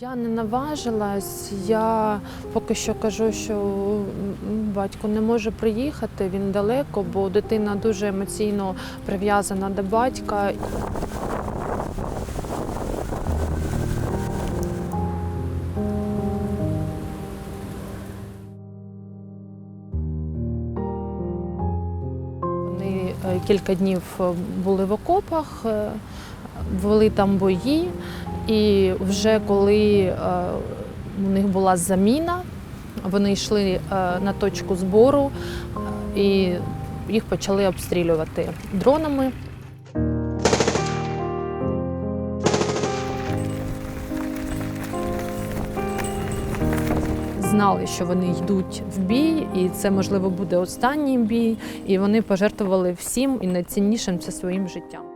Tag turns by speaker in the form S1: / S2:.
S1: Я не наважилась. Я поки що кажу, що батько не може приїхати, він далеко, бо дитина дуже емоційно прив'язана до батька. Вони е, кілька днів е, були в окопах, е, вели там бої, і вже коли е, у них була заміна, вони йшли е, на точку збору е, і їх почали обстрілювати дронами. Знали, що вони йдуть в бій, і це можливо буде останній бій. І вони пожертвували всім і найціннішим це своїм життям.